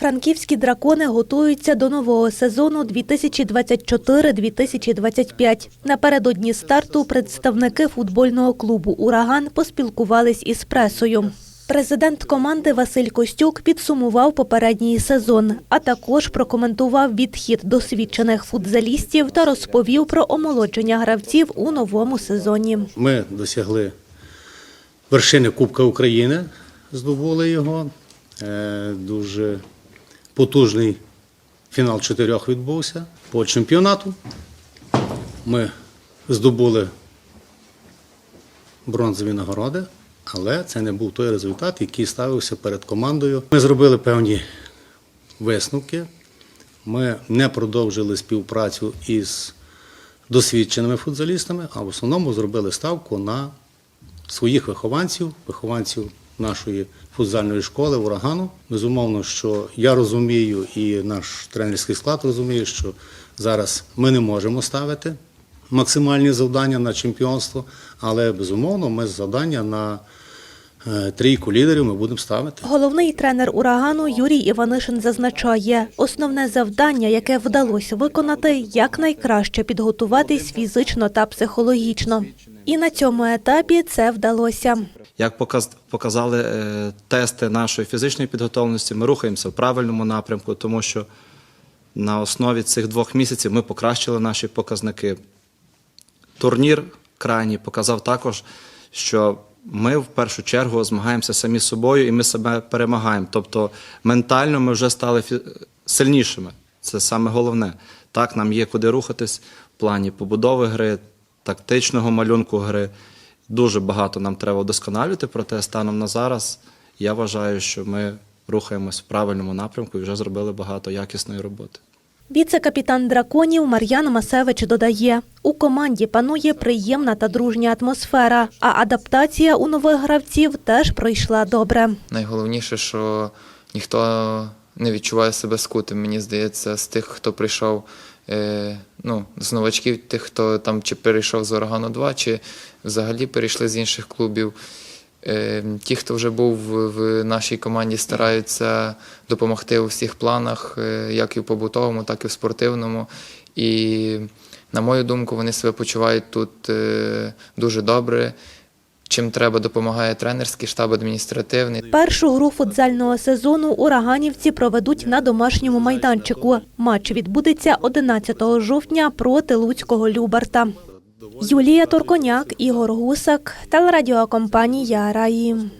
Франківські дракони готуються до нового сезону 2024-2025. Напередодні старту представники футбольного клубу Ураган поспілкувались із пресою. Президент команди Василь Костюк підсумував попередній сезон, а також прокоментував відхід досвідчених футзалістів та розповів про омолодження гравців у новому сезоні. Ми досягли вершини Кубка України, здобули його. Е, Дуже потужний фінал чотирьох відбувся по чемпіонату. Ми здобули бронзові нагороди, але це не був той результат, який ставився перед командою. Ми зробили певні висновки. Ми не продовжили співпрацю із досвідченими футзалістами, а в основному зробили ставку на своїх вихованців, вихованців нашої футзальної школи урагану. Безумовно, що я розумію, і наш тренерський склад розуміє, що зараз ми не можемо ставити максимальні завдання на чемпіонство, але безумовно ми завдання на е, трійку лідерів ми будемо ставити. Головний тренер урагану Юрій Іванишин зазначає, основне завдання, яке вдалося виконати, якнайкраще підготуватись фізично та психологічно. І на цьому етапі це вдалося. Як показали е, тести нашої фізичної підготовленості, ми рухаємося в правильному напрямку, тому що на основі цих двох місяців ми покращили наші показники. Турнір крайній показав також, що ми в першу чергу змагаємося самі з собою і ми себе перемагаємо. Тобто ментально ми вже стали сильнішими. Це саме головне. Так, нам є куди рухатись в плані побудови гри, тактичного малюнку гри. Дуже багато нам треба вдосконалювати, проте станом на зараз я вважаю, що ми рухаємось в правильному напрямку і вже зробили багато якісної роботи. Віце-капітан драконів Мар'ян Масевич додає, у команді панує приємна та дружня атмосфера, а адаптація у нових гравців теж пройшла добре. Найголовніше, що ніхто не відчуває себе скутим, мені здається, з тих, хто прийшов, е, ну, з новачків, тих, хто там чи перейшов з Органу 2, чи взагалі перейшли з інших клубів. Е, ті, хто вже був в, в нашій команді, стараються допомогти у всіх планах, е, як і в побутовому, так і в спортивному. І, на мою думку, вони себе почувають тут е, дуже добре. Чим треба, допомагає тренерський штаб адміністративний. Першу гру футзального сезону ураганівці проведуть на домашньому майданчику. Матч відбудеться 11 жовтня проти Луцького Любарта. Юлія Торконяк, Ігор Гусак, телерадіокомпанія Раї.